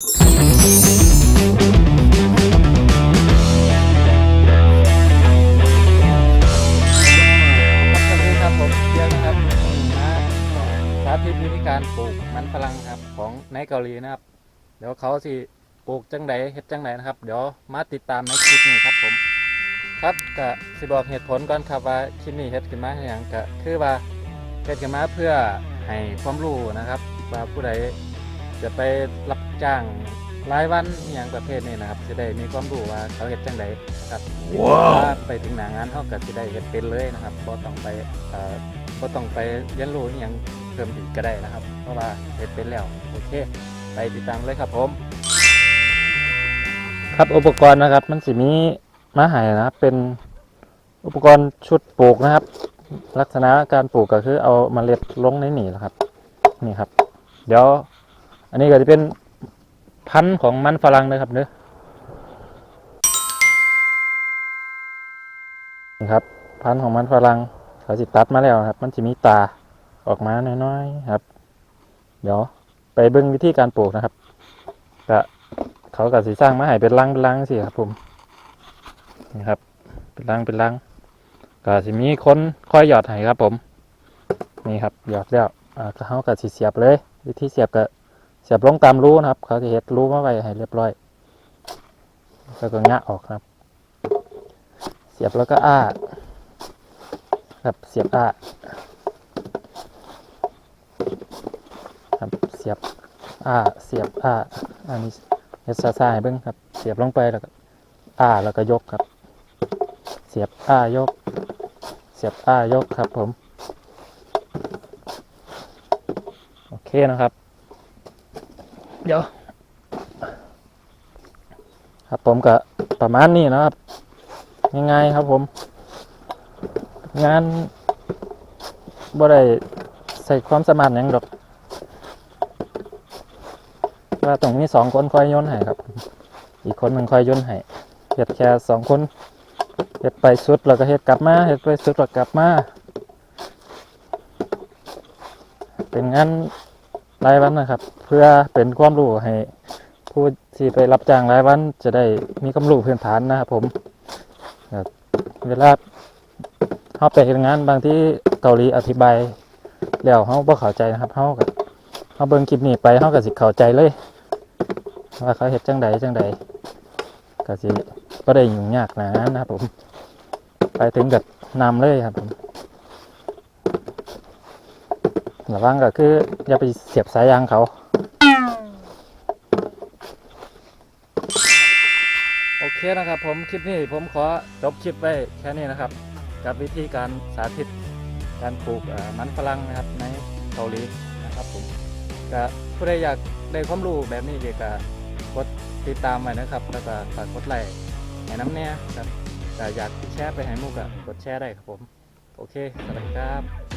สวัสดีครับผมเดียวนะครับมาสาธิตวิธีการปลูกมันฝรั่งครับของในเกาหลีนะครับ เดี๋ยวเขาสิปลูกจังไดเฮ็ดจังไดนะครับ เดี๋ยวมาติดตามในคลิปนี้ครับผมครับก็สิบอกเหตุผลก่อนครับว่าคลิปนี้เฮ็ดขึ้นมาอย่างก็คือว่าเฮ็ดขึ้นมาเพื่อให้ความรู้นะครับ ว่าผู้ใด จะไปรับจ้างรายวันอหย่างประเภทนี้นะครับจะได้มีความรู้ว่าเขาเฮ็ดจังไดครับถ้าไปถึงหนางานเขาก็จะได้เฮ็ดเป็นเลยนะครับก็ต้องไปเอ่อก็ต้องไปเรียนรู้อหยังเพิ่มอีกก็ได้นะครับ เพราะว่าเฮ็ดเป็นแล้วโอเค ไปติดตามเลยครับผม ครับอุปกรณ์นะครับ มันสิมีมาให้นะครับเป็นอุปกรณ์ชุดปลูกนะครับ ลักษณะการปลูกก็คือเอาเมล็ดลงในนี่แหละครับ นี่ครับ เดี๋ยว อันนี้ก็จะเป็นพันธุ์ของมันฝรั่งนะครับเนื้อนะครับ พันธุ์ของมันฝรั่งเขาสิตัดมาแล้วครับ มันจะมีตาออกมาน้อยๆครับ เดี๋ยวไปเบิ่งวิธีการปลูกนะครับก็เขาก็สิสร้างมาให้เป็นรังเป็นรังสิครับผมนี่ครับ เป็นรังเป็นรังก็สิมีคนคอยหยอดให้ครับผม นี่ครับหยอดแล้วอ่าเขาก็สิเสียบเลย วิธีเสียบก็ เสียบลงตามรูนะครับ เขาจะเฮ็ดรูมาไว้ให้เรียบร้อยแล้วก็งะออกครับ เสียบแล้วก็อ้าครับเสียบอ้าครับเสียบอ้าเสียบอ้าอันนี้เฮ็ดซาซาให้เบิ่งครับ เสียบลงไปแล้วก็อ้าแล้วก็ยกครับ เสียบอ้ายก เสียบอ้ายกครับผม โอเคนะครับ เดี๋ยว ครับผมก็ประมาณนี้นะครับง่ายๆครับผม งานบ่ได้ใส่ความสามารถหยังดอกว่าต้องมีสองคนคอยโยนให้ครับ อีกคนหนึ่งคอยโยนให้เฮ็ดแค่สองคนเฮ็ดไปสุดแล้วก็เฮ็ดกลับมาเฮ็ดไปสุดแล้วกลับมา เป็นงาน รายวันนะครับ เพื่อเป็นความรู้ให้ผู้ที่ไปรับจ้างรายวันจะได้มีความรู้พื้นฐานนะครับผมเวลาเขาไปเฮ็ดงานบางที่เกาหลีอธิบายแล้วเขาบ่เข้าใจนะครับเขาก็เขาเบิ่งคลิปนี้ไปเขาก็สิเข้าใจเลย ว่าเขาเฮ็ดจังใดจังใดก็สิบ่ได้ยุ่งยากหนานะครับผม ไปถึงกับนำเลยครับผม ระวังก็คืออย่าไปเสียบสายยางเขาโอเคนะครับผมคลิปนี้ผมขอจบคลิปไว้แค่นี้นะครับ กับวิธีการสาธิตการปลูกมันฝรั่งนะครับในเกาหลีนะครับผมก็ผู้ใดอยากได้ความรู้แบบนี้ก็กดติดตามไว้นะครับ แล้วก็ฝากกดไลค์ให้น้ำเนี่ยครับแต่อยากแชร์ไปให้มุกก็กดแชร์ได้ครับผม โอเคสวัสดีครับ